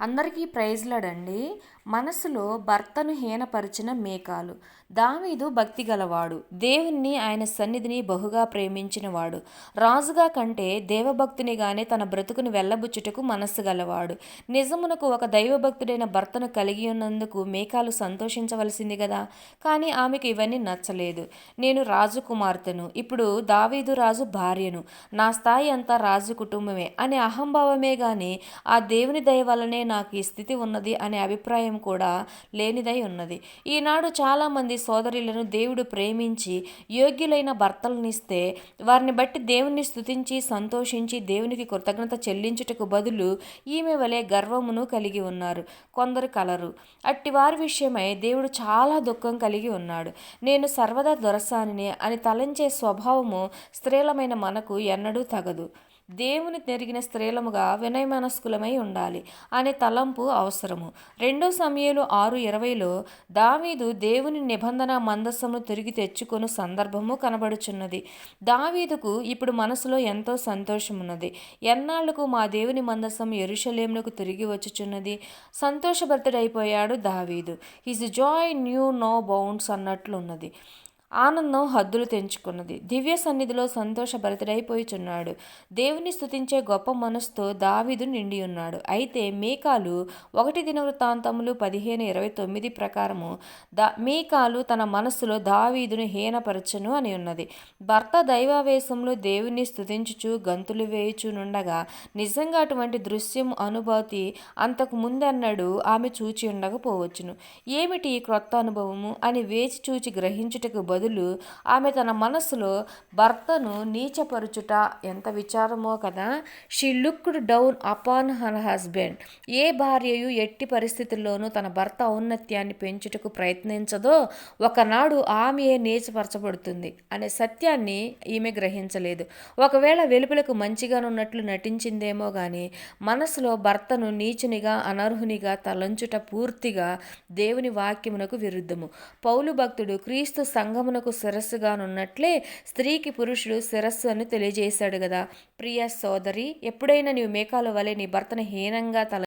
అందరికీ ప్రైజ్లాడండి. మనసులో భర్తను హీనపరిచిన మేకాలు. దావీదు భక్తి గలవాడు. దేవుణ్ణి ఆయన సన్నిధిని బహుగా ప్రేమించినవాడు. రాజుగా కంటే దేవభక్తునిగానే తన బ్రతుకును వెళ్ళబుచ్చుటకు మనస్సు గలవాడు. నిజమునకు ఒక దైవభక్తుడైన భర్తను కలిగి ఉన్నందుకు మేకాలు సంతోషించవలసింది కదా కానీ ఆమెకు ఇవన్నీ నచ్చలేదు. నేను రాజు కుమార్తెను. ఇప్పుడు దావీదు రాజు భార్యను. నా స్థాయి అంతా రాజు కుటుంబమే. అనే అహంభావమే కానీ ఆ దేవుని దయ వల్లనే నాకు ఈ స్థితి ఉన్నది అనే అభిప్రాయం కూడా లేనిదై ఉన్నది. ఈనాడు చాలామంది సోదరులను దేవుడు ప్రేమించి యోగ్యులైన భర్తలనిస్తే వారిని బట్టి దేవుని స్థుతించి సంతోషించి దేవునికి కృతజ్ఞత చెల్లించుటకు బదులు ఈమె వలె గర్వమును కలిగి ఉన్నారు. కొందరు కలరు. అట్టి వారి విషయమై దేవుడు చాలా దుఃఖం కలిగి ఉన్నాడు. నేను సర్వదా దొరసానినే అని తలంచే స్వభావము స్త్రీలమైన మనకు ఎన్నడూ తగదు. దేవుని నెరిగిన స్త్రీలముగా వినయమనస్కులమై ఉండాలి అనే తలంపు అవసరము. రెండో సమయాలు ఆరు ఇరవైలో దావీదు దేవుని నిబంధన మందస్సమును తిరిగి తెచ్చుకొని సందర్భము కనబడుచున్నది. దావీదుకు ఇప్పుడు మనసులో ఎంతో సంతోషం ఉన్నది ఎన్నాళ్ళకు మా దేవుని మందస్సం ఎరుషలేమునకు తిరిగి వచ్చుచున్నది? సంతోషభరితుడైపోయాడు దావీదు. His joy knew no bounds అన్నట్లున్నది. ఆనందం హద్దులు తెంచుకున్నది. దివ్య సన్నిధిలో సంతోషభరితుడైపోయిచున్నాడు. దేవుని స్థుతించే గొప్ప మనస్సుతో దావీదు నిండి ఉన్నాడు అయితే మేకాలు ఒకటి దిన వృత్తాంతములు పదిహేను ఇరవై తొమ్మిది ప్రకారము దా మేకాలు తన మనస్సులో దావీదును హీనపరచను అని ఉన్నది. భర్త దైవావేశంలో దేవుని స్థుతించుచు గంతులు వేయుచునుండగా నిజంగా అటువంటి దృశ్యం అనుభూతి అంతకు ముందన్నడు ఆమె చూచి ఉండకపోవచ్చును ఏమిటి ఈ క్రొత్త అనుభవము అని వేచి చూచి గ్రహించుటకు బదులు ఆమె తన మనసులో భర్తను నీచపరుచుట ఎంత విచారమో కదా. She looked down upon her husband ఏ భార్యయు ఎట్టి పరిస్థితుల్లోనూ తన భర్త ఔన్నత్యాన్ని పెంచుటకు ప్రయత్నించదో ఒకనాడు ఆమె నీచపరచబడుతుంది అనే సత్యాన్ని ఈమె గ్రహించలేదు. ఒకవేళ వెలుపులకు మంచిగానున్నట్లు నటించిందేమో కానీ మనసులో భర్తను నీచునిగా అనర్హునిగా తలంచుట పూర్తిగా దేవుని వాక్యమునకు విరుద్ధము. పౌలు భక్తుడు క్రీస్తు సంఘం సంఘమునకు శిరస్సుగానున్నట్లే స్త్రీకి పురుషుడు శిరస్సు అని తెలియజేశాడు కదా ప్రియ సోదరి ఎప్పుడైనా నీవు మేకాల వలె నీ భర్తను హీనంగా తల